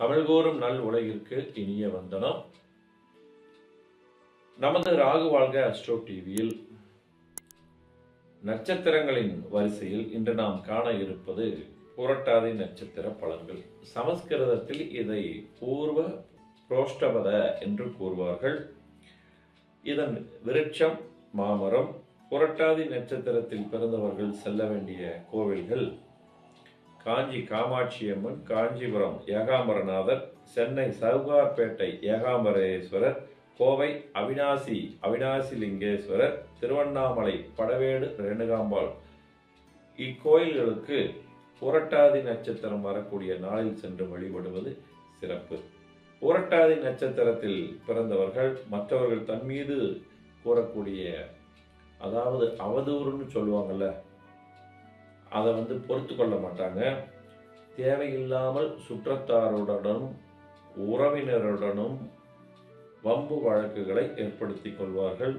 தமிழ்கூறும் நல் உலகிற்கு இனிய வந்தனம். நமது ராகு வாழ்க அஸ்ட்ரோ டிவியில் நட்சத்திரங்களின் வரிசையில் இன்று நாம் காண இருப்பது புரட்டாதி நட்சத்திர பலன்கள். சமஸ்கிருதத்தில் இதை பூர்வ புரோஷ்டபத என்று கூறுவார்கள். இதன் விருட்சம் மாமரம் புரட்டாதி நட்சத்திரத்தில் பிறந்தவர்கள் செல்ல வேண்டிய கோவில்கள் காஞ்சி காமாட்சியம்மன் காஞ்சிபுரம் ஏகாம்பரநாதர் சென்னை சவுகார்பேட்டை ஏகாம்பரேஸ்வரர் கோவை அவினாசி அவினாசி லிங்கேஸ்வரர் திருவண்ணாமலை படவேடு ரேணுகாம்பாள். இக்கோயில்களுக்கு புரட்டாதி நட்சத்திரம் வரக்கூடிய நாளில் சென்று வழிபடுவது சிறப்பு. புரட்டாதி நட்சத்திரத்தில் பிறந்தவர்கள் மற்றவர்கள் தன் மீது கூறக்கூடிய அதாவது அவதூறுன்னு சொல்லுவாங்கல்ல அதை வந்து பொறுத்து கொள்ள மாட்டாங்க. தேவையில்லாமல் சுற்றத்தாருடனும் உறவினருடனும் வம்பு வழக்குகளை ஏற்படுத்திக் கொள்வார்கள்.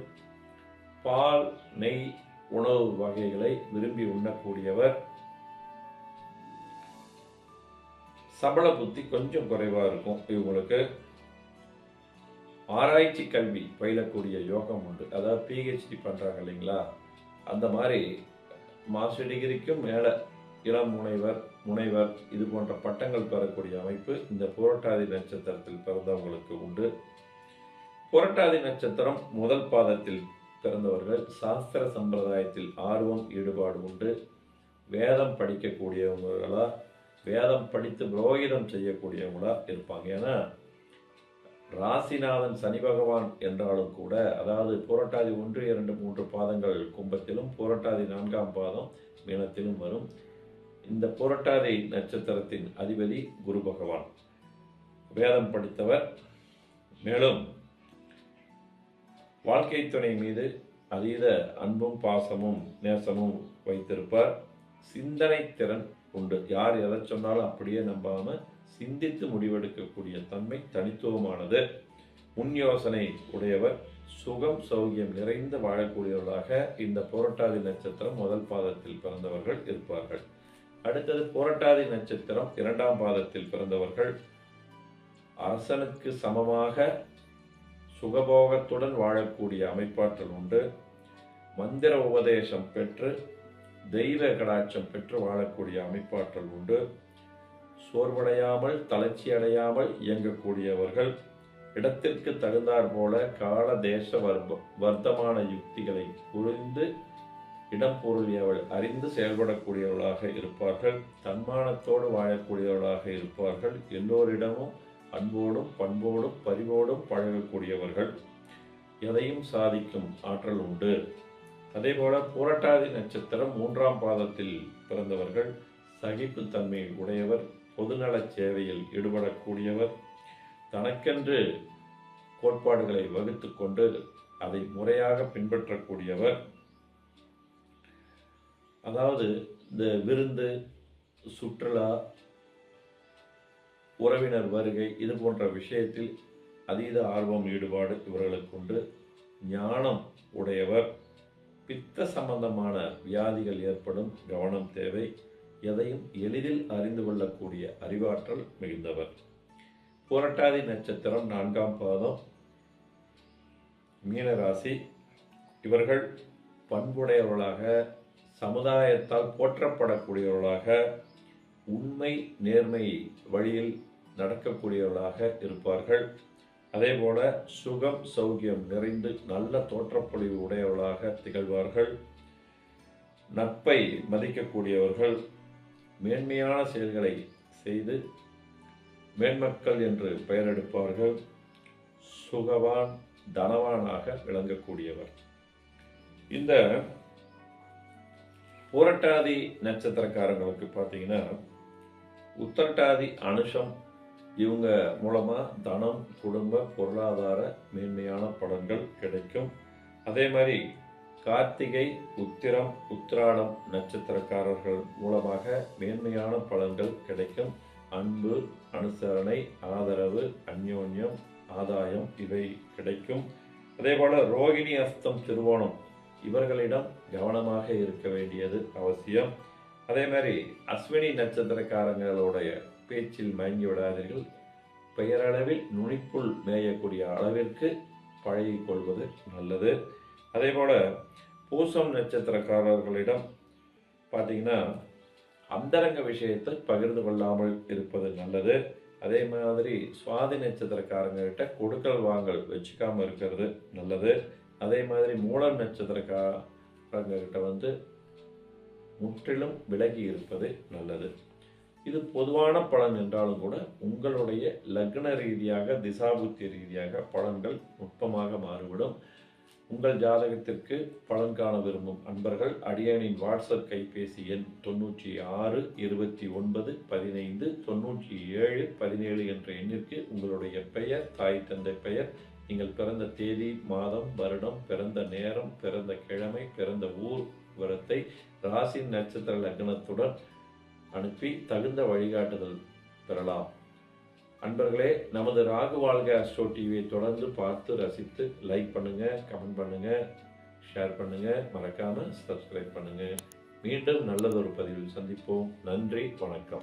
பால் நெய் உணவு வகைகளை விரும்பி உண்ணக்கூடியவர். சபல புத்தி கொஞ்சம் குறைவாக இருக்கும் இவங்களுக்கு. ஆராய்ச்சி கல்வி பயிலக்கூடிய யோகம் உண்டு. அதாவது பிஹெச்டி பண்ணுறாங்க இல்லைங்களா? அந்த மாதிரி மாஸ்டர் டிகிரிக்கும் மேலே இளம் முனைவர் முனைவர் இது போன்ற பட்டங்கள் பெறக்கூடிய அமைப்பு இந்த புரட்டாதி நட்சத்திரத்தில் பிறந்தவங்களுக்கு உண்டு. புரட்டாதி நட்சத்திரம் முதல் பாதத்தில் பிறந்தவர்கள் சாஸ்திர சம்பிரதாயத்தில் ஆர்வம் ஈடுபாடு உண்டு. வேதம் படிக்கக்கூடியவங்களா வேதம் படித்து புரோகிதம் செய்யக்கூடியவங்களா இருப்பாங்க. ஏன்னா ராசிநாதன் சனி பகவான் என்றாலும் கூட அதாவது புரட்டாதி ஒன்று இரண்டு மூன்று பாதங்கள் கும்பத்திலும் புரட்டாதி நான்காம் பாதம் மீனத்திலும் வரும். இந்த புரட்டாதி நட்சத்திரத்தின் அதிபதி குரு பகவான். வேதம் படித்தவர். மேலும் வாழ்க்கை துணை மீது அதீத அன்பும் பாசமும் நேசமும் வைத்திருப்பார். சிந்தனை திறன் உண்டு. யார் எதை சொன்னாலும் அப்படியே நம்பாமல் சிந்தித்து முடிவெடுக்கக்கூடிய தன்மை தனித்துவமானது. முன் யோசனை உடையவர் சுகம் சௌகியம் நிறைந்து வாழக்கூடியவர்களாக இந்த புரட்டாதி நட்சத்திரம் முதல் பாதத்தில் பிறந்தவர்கள் இருப்பார்கள். அடுத்தது புரட்டாதி நட்சத்திரம் இரண்டாம் பாதத்தில் பிறந்தவர்கள். அரசனுக்கு சமமாக சுகபோகத்துடன் வாழக்கூடிய அமைப்பாற்றல் உண்டு. மந்திர உபதேசம் பெற்று தெய்வ கடாட்சம் பெற்று வாழக்கூடிய அமைப்பாற்றல் உண்டு. சோர்வடையாமல் தளர்ச்சி அடையாமல் இயங்கக்கூடியவர்கள் இடத்திற்கு தகுந்தாற் போல கால தேச வர்ப வர்த்தமான யுக்திகளை புரிந்து இடம் பொருள் அவள் அறிந்து செயல்படக்கூடியவர்களாக இருப்பார்கள் தன்மானத்தோடு வாழக்கூடியவர்களாக இருப்பார்கள் எல்லோரிடமும் அன்போடும் பண்போடும் பரிவோடும் பழகக்கூடியவர்கள். எதையும் சாதிக்கும் ஆற்றல் உண்டு. அதேபோல புரட்டாதி நட்சத்திரம் மூன்றாம் பாதத்தில் பிறந்தவர்கள் சகிப்புத்தன்மை உடையவர் பொதுநலச் சேவையில் ஈடுபடக்கூடியவர் தனக்கென்று கோட்பாடுகளை வகுத்து கொண்டு அதை முறையாக பின்பற்றக்கூடியவர். அதாவது இந்த விருந்து சுற்றுலா உறவினர் வருகை இது போன்ற விஷயத்தில் அதீத ஆர்வம் ஈடுபாடு இவர்களுக்கு உண்டு. ஞானம் உடையவர். பித்த சம்பந்தமான வியாதிகள் ஏற்படும் கவனம் தேவை. எதையும் எளிதில் அறிந்து கொள்ளக்கூடிய அறிவாற்றல் மிகுந்தவர். புரட்டாதி நட்சத்திரம் நான்காம் பாதம். மீனராசி இவர்கள் பண்புடையவர்களாக சமுதாயத்தால் போற்றப்படக்கூடியவர்களாக உண்மை நேர்மை வழியில் நடக்கக்கூடியவர்களாக இருப்பார்கள். அதேபோல சுகம் சௌக்கியம் நிறைந்து நல்ல தோற்றப்பொழிவு உடையவர்களாக திகழ்வார்கள். நட்பை மதிக்கக்கூடியவர்கள் மேன்மையான செயல்களை செய்து மேன்மக்கள் என்று பெயரெடுப்பார்கள் சுகவான் தனவானாக விளங்கக்கூடியவர். இந்த புரட்டாதி நட்சத்திரக்காரங்களுக்கு பார்த்தீங்கன்னா உத்தரட்டாதி அனுஷம் இவங்க மூலமாக தனம் குடும்ப பொருளாதார மேன்மையான பலன்கள் கிடைக்கும். அதே மாதிரி கார்த்திகை உத்திரம் உத்திராடம் நட்சத்திரக்காரர்கள் மூலமாக மேன்மையான பலன்கள் கிடைக்கும். அன்பு அனுசரணை ஆதரவு அந்யோன்யம் ஆதாயம் இவை கிடைக்கும். அதே போல ரோகிணி அஸ்தம் திருவோணம் இவர்களிடம் கவனமாக இருக்க வேண்டியது அவசியம். அதே மாதிரி அஸ்வினி நட்சத்திரக்காரங்களுடைய பேச்சில் மயங்கி விடாதீர்கள். பெயரளவில் நுனிப்புள் மேயக்கூடிய அளவிற்கு பழகிக் கொள்வது நல்லது. அதே போல் பூசம் நட்சத்திரக்காரர்களிடம் பார்த்தீங்கன்னா அந்தரங்க விஷயத்தை பகிர்ந்து கொள்ளாமல் இருப்பது நல்லது. அதே மாதிரி சுவாதி நட்சத்திரக்காரங்ககிட்ட கொடுக்கல் வாங்கல் வச்சுக்காமல் இருக்கிறது நல்லது. அதே மாதிரி மூலம் நட்சத்திரக்காரங்ககிட்ட வந்து முற்றிலும் விலகி இருப்பது நல்லது. இது பொதுவான பலன் என்றாலும் கூட உங்களுடைய லக்ன ரீதியாக திசாபுத்தி ரீதியாக பலன்கள் நுட்பமாக மாறுபடும் உங்கள் ஜாதகத்திற்கு பலன் காண விரும்பும் அன்பர்கள் அடியனின் வாட்ஸ்அப் கைபேசி எண் தொண்ணூற்றி ஆறு இருபத்தி ஒன்பது பதினைந்து தொண்ணூற்றி ஏழு பதினேழு என்ற எண்ணிற்கு உங்களுடைய பெயர் தாய் தந்தை பெயர் நீங்கள் பிறந்த தேதி மாதம் வருடம் பிறந்த நேரம் பிறந்த கிழமை பிறந்த ஊர் விவரத்தை ராசி நட்சத்திர லக்னத்துடன் அனுப்பி தகுந்த வழிகாட்டுதல் பெறலாம். அன்பர்களே நமது ராகு வாழ்க அஸ்ட்ரோ டிவியை தொடர்ந்து பார்த்து ரசித்து லைக் பண்ணுங்க கமெண்ட் பண்ணுங்க ஷேர் பண்ணுங்க. மறக்காம சப்ஸ்கிரைப் பண்ணுங்க. மீண்டும் நல்லதொரு பதிவில் சந்திப்போம். நன்றி வணக்கம்.